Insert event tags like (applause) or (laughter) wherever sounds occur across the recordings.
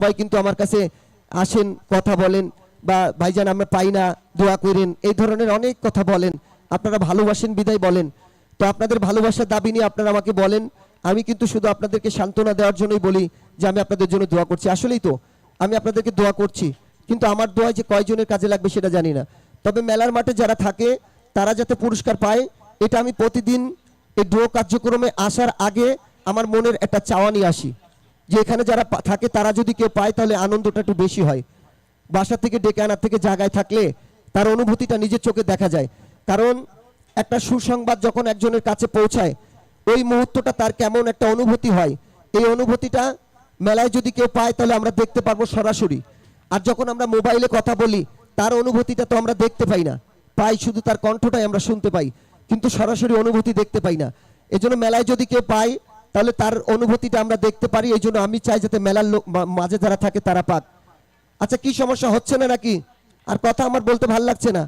সবাই কিন্তু আমার কাছে আসেন, কথা বলেন বা ভাইজান আমরা পাই না, দোয়া করেন, এই ধরনের অনেক কথা বলেন। আপনারা ভালোবাসেন, বিদায় বলেন। তো আপনাদের ভালোবাসার দাবি নিয়ে আপনারা আমাকে বলেন। আমি কিন্তু শুধু আপনাদেরকে সান্ত্বনা দেওয়ার জন্যই বলি যে আমি আপনাদের জন্য দোয়া করছি। আসলেই তো, আমি আপনাদেরকে দোয়া করছি। কিন্তু আমার দোয়া যে কয়জনের কাজে লাগবে সেটা জানি না। তবে মেলার মাঠে যারা থাকে, তারা যাতে পুরস্কার পায়, এটা আমি প্রতিদিন এই ড্র কার্যক্রমে আসার আগে আমার মনের একটা চাওয়া নিয়ে আসি। যে এখানে যারা থাকে, তারা যদি কেউ পায়, তাহলে আনন্দটা একটু বেশি হয়। বাসা থেকে ডেকে আনার থেকে জায়গায় থাকলে তার অনুভূতিটা নিজের চোখে দেখা যায়। কারণ একটা সুসংবাদ যখন একজনের কাছে পৌঁছায়, ওই মুহূর্তটা তার কেমন একটা অনুভূতি হয়। এই অনুভূতিটা মেলায় যদি কেউ পায়, তাহলে আমরা দেখতে পারব সরাসরি। আর যখন আমরা মোবাইলে কথা বলি, তার অনুভূতিটা তো আমরা দেখতে পাই না। পাই শুধু তার কণ্ঠটাই আমরা শুনতে পাই, কিন্তু সরাসরি অনুভূতি দেখতে পাই না। এজন্য মেলায় যদি কেউ পায় তাহলে তার অনুভূতিটা আমরা দেখতে পারি, এই জন্য আমি চাই যাতে মেলার লোক মাঝে যারা থাকে তারা পাক। আচ্ছা কি সমস্যা, হচ্ছে না নাকি? আর কথা আমার বলতে ভালো লাগছে না।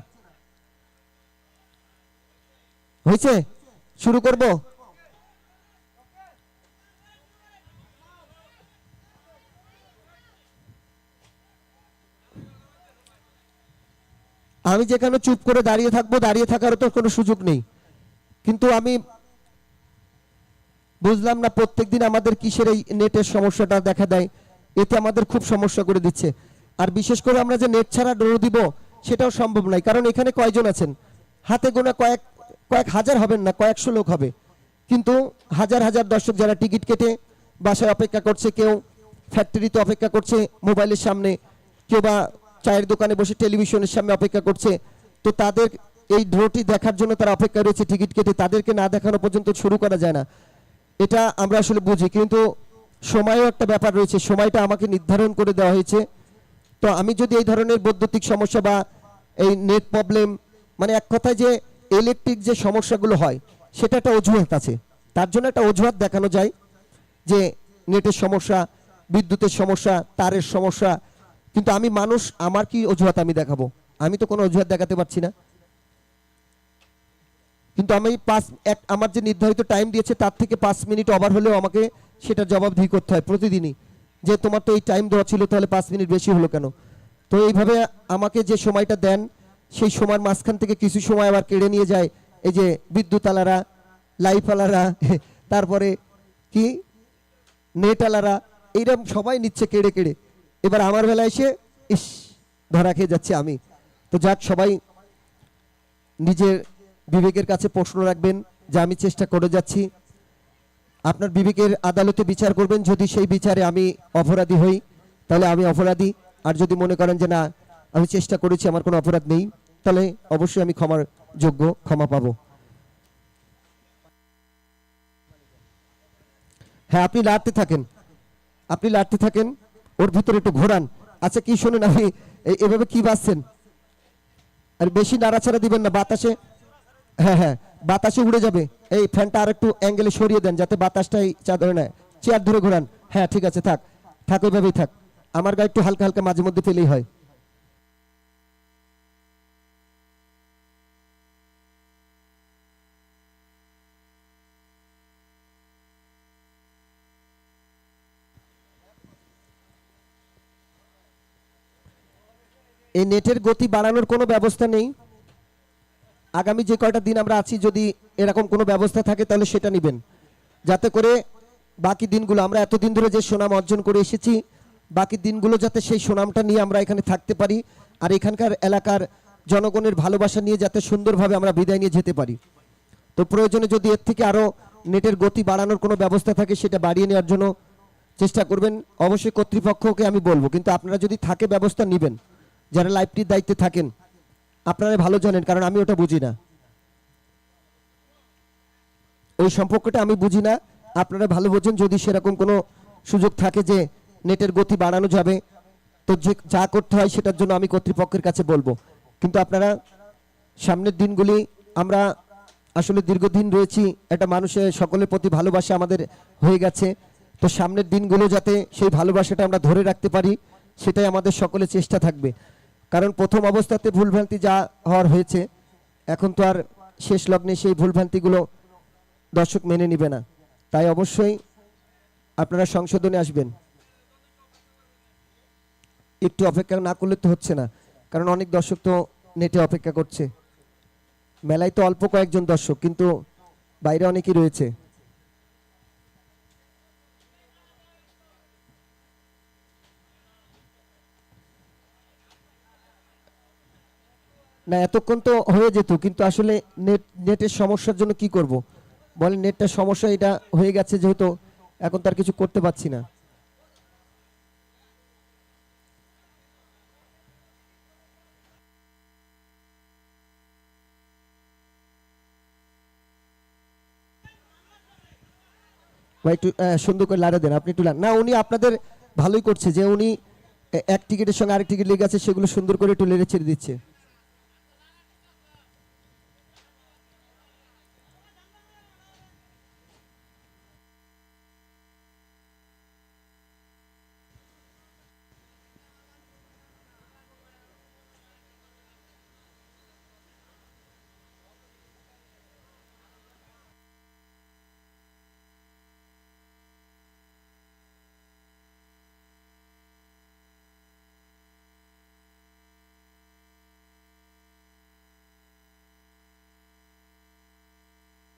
হয়েছে? শুরু করব? আমি যেখানে চুপ করে দাঁড়িয়ে থাকব, দাঁড়িয়ে থাকারও তো কোনো সুযোগ নেই। কিন্তু আমি বুঝলাম না প্রত্যেকদিন আমাদের কিসের এই নেটের সমস্যাটা দেখা দেয়। এতে আমাদের খুব সমস্যা করে দিচ্ছে। আর বিশেষ করে আমরা যে নেট ছাড়া ডোর দিব, সেটাও সম্ভব নয়। কারণ এখানে কয়জন আছেন? হাতে গোনা কয়েক কয়েক হাজার হবেন না, কয়েকশো লোক হবে। কিন্তু হাজার হাজার দর্শক যারা টিকিট কেটে বাসায় অপেক্ষা করছে, কেউ ফ্যাক্টরিতে অপেক্ষা করছে মোবাইলের সামনে, কেউ বা চায়ের দোকানে বসে টেলিভিশনের সামনে অপেক্ষা করছে, তো তাদের এই ড্রটি দেখার জন্য তারা অপেক্ষা রয়েছে টিকিট কেটে। তাদেরকে না দেখানো পর্যন্ত শুরু করা যায় না। এটা আমরা আসলে বুঝি, কিন্তু সময়ও একটা ব্যাপার রয়েছে, সময়টা আমাকে নির্ধারণ করে দেওয়া হয়েছে। তো আমি যদি এই ধরনের বৈদ্যুতিক সমস্যা বা এই নেট প্রবলেম মানে এক কথায় যে ইলেকট্রিক যে সমস্যাগুলো হয়, সেটা একটা অজুহাত আছে। তার জন্য একটা অজুহাত দেখানো যায় যে নেটের সমস্যা, বিদ্যুতের সমস্যা, তারের সমস্যা, কিন্তু আমি মানুষ, আমার কি অজুহাত আমি দেখাবো? আমি তো কোনো অজুহাত দেখাতে পারছি না। কিন্তু আমি পাঁচ, এক, আমার যে নির্ধারিত টাইম দিয়েছে, তার থেকে পাঁচ মিনিট ওভার হলেও আমাকে সেটা জবাবদিহি করতে হয় প্রতিদিনই। যে তোমার তো এই টাইম দেওয়া ছিল, তাহলে পাঁচ মিনিট বেশি হলো কেন? তো এইভাবে আমাকে যে সময়টা দেন, সেই সময়ের মাঝখান থেকে কিছু সময় আবার কেড়ে নিয়ে যায়। এই যে বিদ্যুৎ আলারা লাইফ আলারা, (laughs) তারপরে কি? নেট আলারা, এইরকম সবাই নিচ্ছে কেড়ে কেড়ে। এবার আমার বেলায় এসে, ইস, ধরা খেয়ে যাচ্ছে আমি। তো যাক, সবাই নিজের বিবেকের কাছে প্রশ্ন রাখবেন যে আমি চেষ্টা করে যাচ্ছি। আপনার বিবেকের আদালতে বিচার করবেন, যদি সেই বিচারে আমি অপরাধী হই, তাহলে আমি অপরাধী। আর যদি মনে করেন যে না, আমি চেষ্টা করেছি, আমার কোনো অপরাধ নেই, তাহলে অবশ্যই আমি ক্ষমার যোগ্য, ক্ষমা পাবো। হ্যাঁ আপনি লাড়তে থাকেন। আপনি লাড়তে থাকেন, ওর ভিতরে একটু ঘোরান। আচ্ছা কি শুনুন, আপনি এভাবে কি বাঁচছেন আর বেশি নাড়াচাড়া দিবেন না, বাতাসে। হ্যাঁ হ্যাঁ বাতাসে উড়ে যাবে। এই ফ্যানটা আর একটু অ্যাঙ্গেলে সরিয়ে দেন যাতে বাতাসটা এই চাদরে নেয়। চেয়ার ধরে ঘোরান। হ্যাঁ ঠিক আছে, থাক। থাক, ওইভাবেই থাক। আমার গায়ে একটু হালকা হালকা মাঝে মধ্যে ফেলেই হয়। এই নেটের গতি বাড়ানোর কোনো ব্যবস্থা নেই। আগামী যে কয়টা দিন আমরা আছি, যদি এরকম কোনো ব্যবস্থা থাকে, তাহলে সেটা নেবেন। যাতে করে বাকি দিনগুলো, আমরা এতদিন ধরে যে সুনাম অর্জন করে এসেছি, বাকি দিনগুলো যাতে সেই সুনামটা নিয়ে আমরা এখানে থাকতে পারি, আর এখানকার এলাকার জনগণের ভালোবাসা নিয়ে যাতে সুন্দরভাবে আমরা বিদায় নিয়ে যেতে পারি। তো প্রয়োজনে যদি এর থেকে আরও নেটের গতি বাড়ানোর কোনো ব্যবস্থা থাকে, সেটা বাড়িয়ে নেওয়ার জন্য চেষ্টা করবেন। অবশ্যই কর্তৃপক্ষকে আমি বলব, কিন্তু আপনারা যদি থাকে ব্যবস্থা নেবেন, যারা লাইভটির দায়িত্বে থাকেন আপনারা ভালো জানেন, কারণ আমি ওটা বুঝি না। ওই সম্পর্কটা আমি বুঝি না। আপনারা ভালো বোঝেন, যদি সেরকম কোনো সুযোগ থাকে যে নেটের গতি বাড়ানো যাবে, তো যে যা করতে হয় সেটার জন্য আমি কর্তৃপক্ষের কাছে বলব। কিন্তু আপনারা সামনের দিনগুলি আমরা আসলে দীর্ঘদিন রয়েছি, একটা মানুষের সকলের প্রতি ভালোবাসা আমাদের হয়ে গেছে। তো সামনের দিনগুলো যাতে সেই ভালোবাসাটা আমরা ধরে রাখতে পারি, সেটাই আমাদের সকলের চেষ্টা থাকবে। কারণ প্রথম অবস্থাতে ভুলভ্রান্তি যা হওয়ার হয়েছে, এখন তো আর শেষ লগ্নে সেই ভুলভ্রান্তিগুলো দর্শক মেনে নিবে না। তাই অবশ্যই আপনারা সংশোধনে আসবেন। একটু অপেক্ষা না করলে তো হচ্ছে না, কারণ অনেক দর্শক তো নেটে অপেক্ষা করছে। মেলায় তো অল্প কয়েকজন দর্শক, কিন্তু বাইরে অনেকেই রয়েছে। না, এতক্ষণ তো হয়ে যেত, কিন্তু আসলে নেট নেটের সমস্যার জন্য কি করব? বলেন নেটটার সমস্যা, এটা হয়ে গেছে যেহেতু, এখন তার কিছু করতে পারছি না। ভাই, একটু সুন্দর করে লাড়া দেন, আপনি একটু না, উনি আপনাদের ভালোই করছে যে উনি এক টিকিটের সঙ্গে আরেক টিকিট লেগে আছে, সেগুলো সুন্দর করে একটু লেড়ে ছেড়ে দিচ্ছে।